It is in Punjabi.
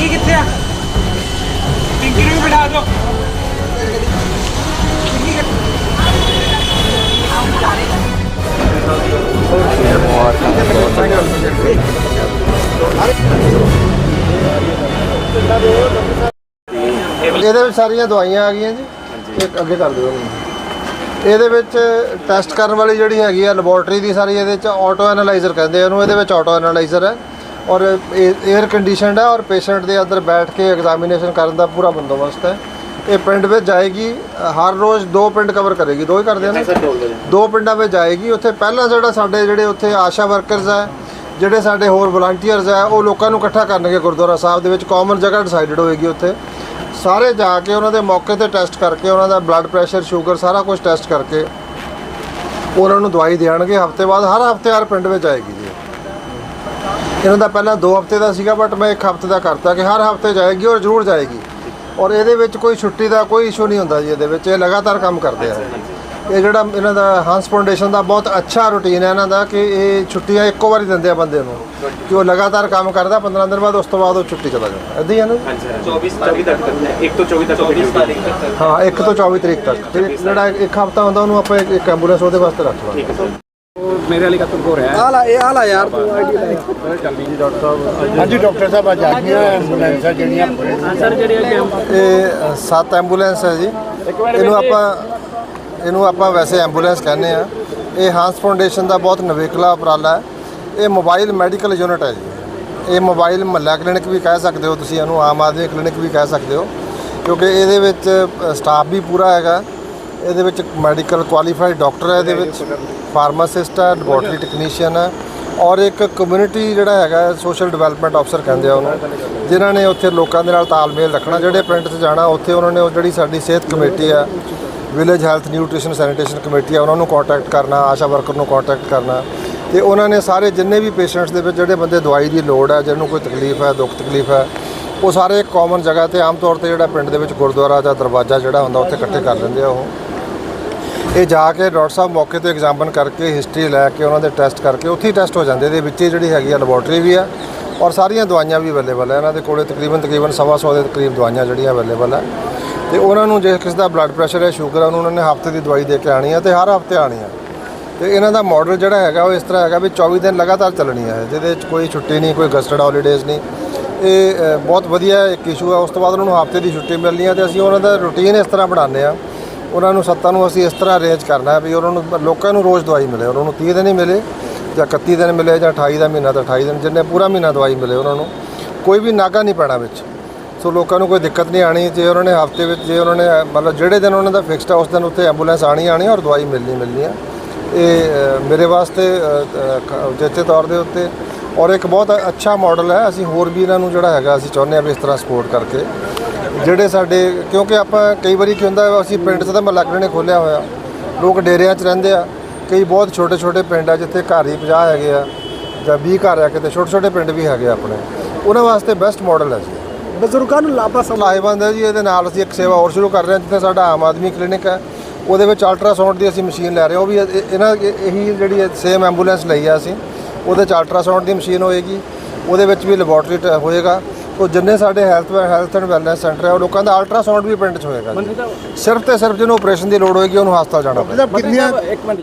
ਪਿੰਕੀ ਕਿੱਥੇ ਆ? ਪਿੰਕੀ ਨੂੰ ਵੀ ਬਿਠਾ ਦਿਓ। ਇਹਦੇ ਵਿੱਚ ਸਾਰੀਆਂ ਦਵਾਈਆਂ ਆ ਗਈਆਂ ਜੀ। ਇੱਕ ਅੱਗੇ ਕਰ ਦਿਓ। ਇਹਦੇ ਵਿੱਚ ਟੈਸਟ ਕਰਨ ਵਾਲੀ ਜਿਹੜੀ ਹੈਗੀ ਆ ਲੈਬੋਰੇਟਰੀ ਦੀ ਸਾਰੀ ਇਹਦੇ ਵਿੱਚ ਆਟੋ ਐਨਾਲਾਈਜ਼ਰ ਕਹਿੰਦੇ ਆ ਉਹਨੂੰ ਇਹਦੇ ਵਿੱਚ ਆਟੋ ਐਨਾਲਾਈਜ਼ਰ ਹੈ। ਔਰ 에ਅਰ ਕੰਡੀਸ਼ਨਡ ਹੈ ਔਰ ਪੇਸ਼ੈਂਟ ਦੇ ਅੰਦਰ ਬੈਠ ਕੇ ਐਗਜ਼ਾਮੀਨੇਸ਼ਨ ਕਰਨ ਦਾ ਪੂਰਾ ਬੰਦੋਬਸਤ ਹੈ। ਇਹ ਪਿੰਡ ਵਿੱਚ ਜਾਏਗੀ ਹਰ ਰੋਜ਼ ਦੋ ਪਿੰਡ ਕਵਰ ਕਰੇਗੀ। ਦੋ ਹੀ ਕਰਦੇ ਆ ਨਾ? ਦੋ ਪਿੰਡਾਂ ਵਿੱਚ ਜਾਏਗੀ। ਉੱਥੇ ਪਹਿਲਾਂ ਜਿਹੜਾ ਸਾਡੇ ਜਿਹੜੇ ਉੱਥੇ ਆਸ਼ਾ ਵਰਕਰਸ ਹੈ ਜਿਹੜੇ ਸਾਡੇ ਹੋਰ ਵਲੰਟੀਅਰਸ ਹੈ ਉਹ ਲੋਕਾਂ ਨੂੰ ਇਕੱਠਾ ਕਰਨਗੇ ਗੁਰਦੁਆਰਾ ਸਾਹਿਬ ਦੇ ਵਿੱਚ। ਕਾਮਨ ਜਗ੍ਹਾ ਡਿਸਾਈਡਡ ਹੋਏਗੀ ਉੱਥੇ। ਸਾਰੇ ਜਾ ਕੇ ਉਹਨਾਂ ਦੇ ਮੌਕੇ ਤੇ ਟੈਸਟ ਕਰਕੇ ਉਹਨਾਂ ਦਾ ਬਲੱਡ ਪ੍ਰੈਸ਼ਰ ਸ਼ੂਗਰ ਸਾਰਾ ਕੁਝ ਟੈਸਟ ਕਰਕੇ ਉਹਨਾਂ ਨੂੰ ਦਵਾਈ ਦੇਣਗੇ। ਹਫ਼ਤੇ ਬਾਅਦ ਹਰ ਹਫ਼ਤੇ ਹਰ ਪਿੰਡ ਵਿੱਚ ਆਏਗੀ ਜੀ। ਇਹਨਾਂ ਦਾ ਪਹਿਲਾਂ 2 ਹਫ਼ਤੇ ਦਾ ਸੀਗਾ ਬਟ ਮੈਂ 1 ਹਫ਼ਤੇ ਦਾ ਕਰਤਾ ਕਿ ਹਰ ਹਫ਼ਤੇ ਜਾਏਗੀ ਔਰ ਜ਼ਰੂਰ ਜਾਏਗੀ। ਔਰ ਇਹਦੇ ਵਿੱਚ ਕੋਈ ਛੁੱਟੀ ਦਾ ਕੋਈ ਇਸ਼ੂ ਨਹੀਂ ਹੁੰਦਾ ਜੀ ਇਹਦੇ ਵਿੱਚ ਇਹ ਲਗਾਤਾਰ ਕੰਮ ਕਰਦੇ ਆ। ਇਹ ਜਿਹੜਾ ਇਹਨਾਂ ਦਾ ਹੰਸ ਫਾਊਂਡੇਸ਼ਨ ਦਾ ਬਹੁਤ ਅੱਛਾ ਰੁਟੀਨ ਹੈ ਇਹਨਾਂ ਦਾ ਕਿ ਇਹ ਛੁੱਟੀਆਂ ਇੱਕੋ ਵਾਰੀ ਦਿੰਦੇ ਆ ਬੰਦੇ ਨੂੰ ਕਿ ਉਹ ਲਗਾਤਾਰ ਕੰਮ ਕਰਦਾ 15 ਦਿਨ ਬਾਅਦ ਉਸ ਤੋਂ ਬਾਅਦ ਉਹ ਛੁੱਟੀ ਚਲਾ ਜਾਂਦਾ। ਇਦਾਂ ਹੀ ਹੈ ਨਾ ਜੀ? 24 ਤਾਰੀਖ ਤੱਕ ਇੱਕ ਤੋਂ 24 ਤੱਕ 24 ਤਾਰੀਖ ਤੱਕ। ਹਾਂ 1 ਤੋਂ 24 ਤਰੀਕ ਤੱਕ। ਜਿਹੜਾ ਇੱਕ ਹਫਤਾ ਹੁੰਦਾ ਉਹਨੂੰ ਆਪਾਂ ਇੱਕ- ਐਂਬੂਲੈਂਸ ਉਹਦੇ ਵਾਸਤੇ ਰੱਖ ਲਵਾਂਗੇ। ਮੇਰੇ ਵਾਲੀ ਕਤਲ ਹੋ ਰਿਹਾ ਆਲਾ ਇਹ ਆਲਾ ਯਾਰ ਤੂੰ ਆਈਡੀ ਲੈ। ਹਾਂਜੀ ਡਾਕਟਰ ਸਾਹਿਬ ਅੱਜ ਆ ਗਈਆਂ ਐਂਬੂਲੈਂਸਾਂ ਜਿਹੜੀਆਂ ਸਰ ਜਿਹੜੇ ਅੱਗੇ ਇਹ ਅ, ਸੱਤ ਐਂਬੂਲੈਂਸ ਹੈ ਜੀ। ਇਹਨੂੰ ਆਪਾਂ ਇਹਨੂੰ ਆਪਾਂ ਵੈਸੇ ਐਂਬੂਲੈਂਸ ਕਹਿੰਦੇ ਆ ਇਹ ਹਾਂਸ ਫਾਊਂਡੇਸ਼ਨ ਦਾ ਬਹੁਤ ਨਵੇਕਲਾ ਉਪਰਾਲਾ ਹੈ। ਇਹ ਮੋਬਾਈਲ ਮੈਡੀਕਲ ਯੂਨਿਟ ਹੈ ਜੀ। ਇਹ ਮੋਬਾਈਲ ਮਹੱਲਾ ਕਲੀਨਿਕ ਵੀ ਕਹਿ ਸਕਦੇ ਹੋ ਤੁਸੀਂ ਇਹਨੂੰ ਆਮ ਆਦਮੀ ਕਲੀਨਿਕ ਵੀ ਕਹਿ ਸਕਦੇ ਹੋ। ਕਿਉਂਕਿ ਇਹਦੇ ਵਿੱਚ ਸਟਾਫ ਵੀ ਪੂਰਾ ਹੈਗਾ। ਇਹਦੇ ਵਿੱਚ ਮੈਡੀਕਲ ਕੁਆਲੀਫਾਈਡ ਡਾਕਟਰ ਹੈ ਇਹਦੇ ਵਿੱਚ ਫਾਰਮਾਸਿਸਟ ਹੈ ਲੈਬੋਰਟਰੀ ਟੈਕਨੀਸ਼ੀਅਨ ਹੈ ਔਰ ਇੱਕ ਕਮਿਊਨਿਟੀ ਜਿਹੜਾ ਹੈਗਾ ਸੋਸ਼ਲ ਡਿਵੈਲਪਮੈਂਟ ਅਫਸਰ ਕਹਿੰਦੇ ਆ ਉਹਨੂੰ ਜਿਨ੍ਹਾਂ ਨੇ ਉੱਥੇ ਲੋਕਾਂ ਦੇ ਨਾਲ ਤਾਲਮੇਲ ਰੱਖਣਾ ਜਿਹੜੇ ਪਿੰਡ 'ਚ ਜਾਣਾ ਉੱਥੇ ਉਹਨਾਂ ਨੇ ਉਹ ਜਿਹੜੀ ਸਾਡੀ ਸਿਹਤ ਕਮੇਟੀ ਆ village health nutrition sanitation committee ਆ ਉਹਨਾਂ ਨੂੰ ਕੰਟੈਕਟ ਕਰਨਾ ਆਸ਼ਾ ਵਰਕਰ ਨੂੰ ਕੰਟੈਕਟ ਕਰਨਾ ਤੇ ਉਹਨਾਂ ਨੇ ਸਾਰੇ ਜਿੰਨੇ ਵੀ ਪੇਸ਼ੈਂਟਸ ਦੇ ਵਿੱਚ ਜਿਹੜੇ ਬੰਦੇ ਦਵਾਈ ਦੀ ਲੋੜ ਹੈ ਜਿਹਨੂੰ ਕੋਈ ਤਕਲੀਫ ਹੈ ਦੁੱਖ ਤਕਲੀਫ ਹੈ ਉਹ ਸਾਰੇ ਇੱਕ ਕਾਮਨ ਜਗ੍ਹਾ ਤੇ ਆਮ ਤੌਰ ਤੇ ਜਿਹੜਾ ਪਿੰਡ ਦੇ ਵਿੱਚ ਗੁਰਦੁਆਰਾ ਜਾਂ ਦਰਵਾਜ਼ਾ ਜਿਹੜਾ ਹੁੰਦਾ ਉੱਥੇ ਇਕੱਠੇ ਕਰ ਲੈਂਦੇ ਆ ਉਹ। ਇਹ ਜਾ ਕੇ ਡਾਕਟਰ ਸਾਹਿਬ ਮੌਕੇ ਤੇ ਐਗਜ਼ਾਮਨ ਕਰਕੇ ਹਿਸਟਰੀ ਲੈ ਕੇ, ਉਹਨਾਂ ਦੇ ਟੈਸਟ ਕਰਕੇ, ਉੱਥੇ ਹੀ ਟੈਸਟ ਹੋ ਜਾਂਦੇ ਇਹਦੇ ਵਿੱਚ। ਹੀ ਜਿਹੜੀ ਹੈਗੀ ਆ ਲੈਬੋਰਟਰੀ ਵੀ ਆ ਔਰ ਸਾਰੀਆਂ ਦਵਾਈਆਂ ਵੀ ਅਵੇਲੇਬਲ ਹੈ ਇਹਨਾਂ ਦੇ ਕੋਲੇ ਤਕਰੀਬਨ ਤਕਰੀਬਨ ਸਵਾ ਸੌ ਦੇ ਕਰੀਬ ਦਵਾਈਆਂ ਜਿਹੜੀਆਂ ਅਵੇਲੇਬਲ ਹੈ ਤੇ ਉਹਨਾਂ ਨੂੰ ਜੇ ਕਿਸੇ ਦਾ ਬਲੱਡ ਪ੍ਰੈਸ਼ਰ ਹੈ ਸ਼ੂਗਰ ਹੈ ਉਹਨੂੰ ਉਹਨਾਂ ਨੇ ਹਫ਼ਤੇ ਦੀ ਦਵਾਈ ਦੇ ਕੇ ਆਣੀ ਹੈ ਤੇ ਹਰ ਹਫ਼ਤੇ ਆਣੀ ਹੈ ਤੇ ਇਹਨਾਂ ਦਾ ਮਾਡਲ ਜਿਹੜਾ ਹੈਗਾ, ਉਹ ਇਸ ਤਰ੍ਹਾਂ ਹੈਗਾ ਵੀ 24 ਦਿਨ ਲਗਾਤਾਰ ਚੱਲਣੀ ਹੈ ਜਿਹਦੇ ਵਿੱਚ ਕੋਈ ਛੁੱਟੀ ਨਹੀਂ, ਕੋਈ ਗਸਟਡ ਹੌਲੀਡੇਜ਼ ਨਹੀਂ। ਇਹ ਬਹੁਤ ਵਧੀਆ ਇੱਕ ਇਸ਼ੂ ਹੈ ਉਸ ਤੋਂ ਬਾਅਦ ਉਹਨਾਂ ਨੂੰ ਹਫ਼ਤੇ ਦੀ ਛੁੱਟੀ ਮਿਲਣੀ ਹੈ ਤੇ ਅਸੀਂ ਉਹਨਾਂ ਦਾ ਰੁਟੀਨ ਇਸ ਤਰ੍ਹਾਂ ਬਣਾਉਂਦੇ ਆ। ਉਹਨਾਂ ਨੂੰ ਸੱਤਾਂ ਨੂੰ ਅਸੀਂ ਇਸ ਤਰ੍ਹਾਂ ਅਰੇਂਜ ਕਰਨਾ ਹੈ ਵੀ ਉਹਨਾਂ ਨੂੰ ਲੋਕਾਂ ਨੂੰ ਰੋਜ਼ ਦਵਾਈ ਮਿਲੇ ਉਹਨਾਂ ਨੂੰ 30 ਦਿਨ ਹੀ ਮਿਲੇ ਜਾਂ 31 ਦਿਨ ਮਿਲੇ ਜਾਂ 28 ਦਾ ਮਹੀਨਾ ਤਾਂ 28 ਦਿਨ ਜਿੰਨੇ ਪੂਰਾ ਮਹੀਨਾ ਦਵਾਈ ਮਿਲੇ ਉਹਨਾਂ ਨੂੰ ਕੋਈ ਵੀ ਨਾਗਾ ਨਹੀਂ ਪੈਣਾ ਵਿੱਚ। ਸੋ ਲੋਕਾਂ ਨੂੰ ਕੋਈ ਦਿੱਕਤ ਨਹੀਂ ਆਣੀ ਜੇ ਉਹਨਾਂ ਨੇ ਹਫ਼ਤੇ ਵਿੱਚ ਜੇ ਉਹਨਾਂ ਨੇ ਮਤਲਬ ਜਿਹੜੇ ਦਿਨ ਉਹਨਾਂ ਦਾ ਫਿਕਸਡ ਹੈ ਉਸ ਦਿਨ ਉੱਥੇ ਐਂਬੂਲੈਂਸ ਆਣੀ ਆਣੀ ਔਰ ਦਵਾਈ ਮਿਲਣੀ ਮਿਲਣੀ ਆ। ਇਹ ਮੇਰੇ ਵਾਸਤੇ ਅ, ਤੌਰ ਦੇ ਉੱਤੇ ਔਰ ਇੱਕ ਬਹੁਤ ਅੱਛਾ ਮਾਡਲ ਹੈ ਅਸੀਂ ਹੋਰ ਵੀ ਇਹਨਾਂ ਨੂੰ ਜਿਹੜਾ ਹੈਗਾ ਅਸੀਂ ਚਾਹੁੰਦੇ ਹਾਂ ਵੀ ਇਸ ਤਰ੍ਹਾਂ ਸਪੋਰਟ ਕਰਕੇ। ਜਿਹੜੇ ਸਾਡੇ ਕਿਉਂਕਿ ਆਪਾਂ ਕਈ ਵਾਰੀ ਕੀ ਹੁੰਦਾ ਅਸੀਂ ਪਿੰਡ 'ਚ ਤਾਂ ਮਹੱਲਾ ਕਲੀਨਿਕ ਖੋਲ੍ਹਿਆ ਹੋਇਆ। ਲੋਕ ਡੇਰਿਆਂ 'ਚ ਰਹਿੰਦੇ ਆ। ਕਈ ਬਹੁਤ ਛੋਟੇ ਛੋਟੇ ਪਿੰਡ ਆ ਜਿੱਥੇ ਘਰ ਹੀ 50 ਹੈਗੇ ਆ ਜਾਂ 20 ਘਰ ਆ ਕਿਤੇ ਛੋਟੇ ਛੋਟੇ ਪਿੰਡ ਵੀ ਹੈਗੇ ਆਪਣੇ। ਉਹਨਾਂ ਵਾਸਤੇ ਬੈਸਟ ਮਾਡਲ ਹੈ ਜੀ। ਬਜ਼ੁਰਗਾਂ ਨੂੰ ਲਾਭਾ ਲਾਹੇਵੰਦ ਹੈ ਜੀ ਇਹਦੇ ਨਾਲ ਅਸੀਂ ਇੱਕ ਸੇਵਾ ਹੋਰ ਸ਼ੁਰੂ ਕਰ ਰਹੇ ਹਾਂ ਜਿੱਥੇ ਸਾਡਾ ਆਮ ਆਦਮੀ ਕਲੀਨਿਕ ਹੈ ਉਹਦੇ ਵਿੱਚ ਅਲਟਰਾਸਾਊਂਡ ਦੀ ਅਸੀਂ ਮਸ਼ੀਨ ਲੈ ਰਹੇ ਹਾਂ। ਉਹ ਵੀ ਇਹ- ਇਹਨਾਂ ਇਹ- ਇਹੀ ਜਿਹੜੀ ਸੇਮ ਐਂਬੂਲੈਂਸ ਲਈ ਆ ਅਸੀਂ। ਉਹਦੇ ਚ ਅਲਟਰਾਸਾਊਂਡ ਦੀ ਮਸ਼ੀਨ ਹੋਏਗੀ। ਉਹਦੇ ਵਿੱਚ ਵੀ ਲੈਬੋਰਟਰੀ ਹੋਏਗਾ। ਉਹ ਜਿੰਨੇ ਸਾਡੇ health health and wellness centre ਹੈ ਉਹ ਲੋਕਾਂ ਦਾ ਅਲਟਰਾਸਾਊਂਡ ਵੀ ਪਿੰਡ 'ਚ ਹੋਏਗਾ ਜੀ। ਸਿਰਫ ਤੇ ਸਿਰਫ ਜਿਹਨੂੰ ਆਪਰੇਸ਼ਨ ਦੀ ਲੋੜ ਹੋਏਗੀ ਉਹਨੂੰ ਹਸਪਤਾਲ ਜਾਣਾ ਪਏਗਾ ਕਿੰਨੀਆਂ ਇੱਕ ਮਿੰਟ